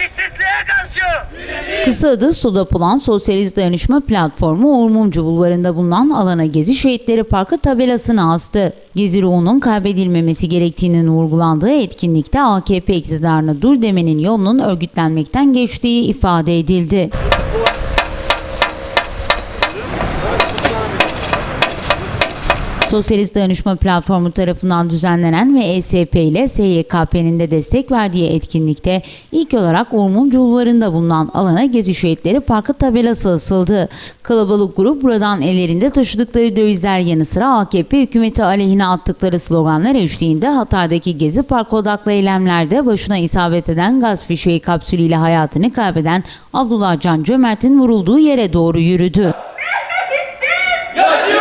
eşitsizliğe karşı. Kısa adı SODAP olan Sosyalist Dayanışma Platformu Uğur Mumcu Bulvarı'nda bulunan alana Gezi Şehitleri Parkı tabelasını astı. Gezi ruhunun kaybedilmemesi gerektiğinin vurgulandığı etkinlikte AKP iktidarına dur demenin yolunun örgütlenmekten geçtiği ifade edildi. Sosyalist Dayanışma Platformu tarafından düzenlenen ve ESP ile SYKP'nin de destek verdiği etkinlikte ilk olarak Urmum Bulvarı'nda bulunan alana Gezi Şehitleri Parkı tabelası asıldı. Kalabalık grup buradan ellerinde taşıdıkları dövizler yanı sıra AKP hükümeti aleyhine attıkları sloganlar eşliğinde Hatay'daki Gezi Parkı odaklı eylemlerde başına isabet eden gaz fişeği kapsülüyle hayatını kaybeden Abdullah Can Cömert'in vurulduğu yere doğru yürüdü. Yaşıyor!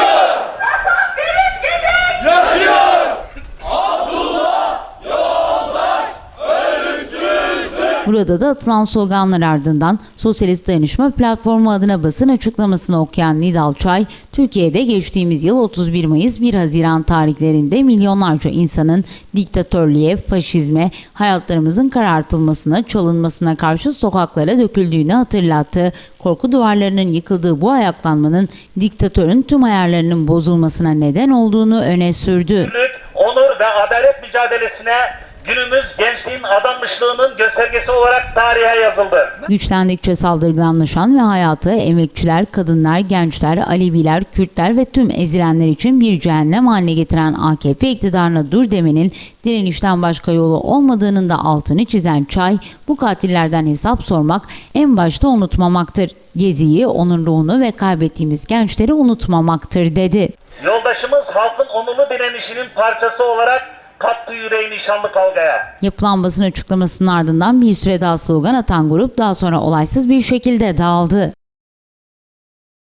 Burada da atılan sloganlar ardından Sosyalist Dayanışma Platformu adına basın açıklamasını okuyan Nidal Çay, Türkiye'de geçtiğimiz yıl 31 Mayıs 1 Haziran tarihlerinde milyonlarca insanın diktatörlüğe, faşizme, hayatlarımızın karartılmasına, çalınmasına karşı sokaklara döküldüğünü hatırlattı. Korku duvarlarının yıkıldığı bu ayaklanmanın diktatörün tüm ayarlarının bozulmasına neden olduğunu öne sürdü. Onur ve adalet mücadelesine günümüz gençliğin adanmışlığının göstergesi olarak tarihe yazıldı. Güçlendikçe saldırganlaşan ve hayatı emekçiler, kadınlar, gençler, Aleviler, Kürtler ve tüm ezilenler için bir cehennem haline getiren AKP iktidarına dur demenin direnişten başka yolu olmadığının da altını çizen Çay, bu katillerden hesap sormak en başta unutmamaktır. Geziyi, onun ruhunu ve kaybettiğimiz gençleri unutmamaktır dedi. Yoldaşımız halkın onurlu direnişinin parçası olarak kattı yüreğini şanlı kavgaya. Yapılan basın açıklamasının ardından bir süre daha slogan atan grup daha sonra olaysız bir şekilde dağıldı.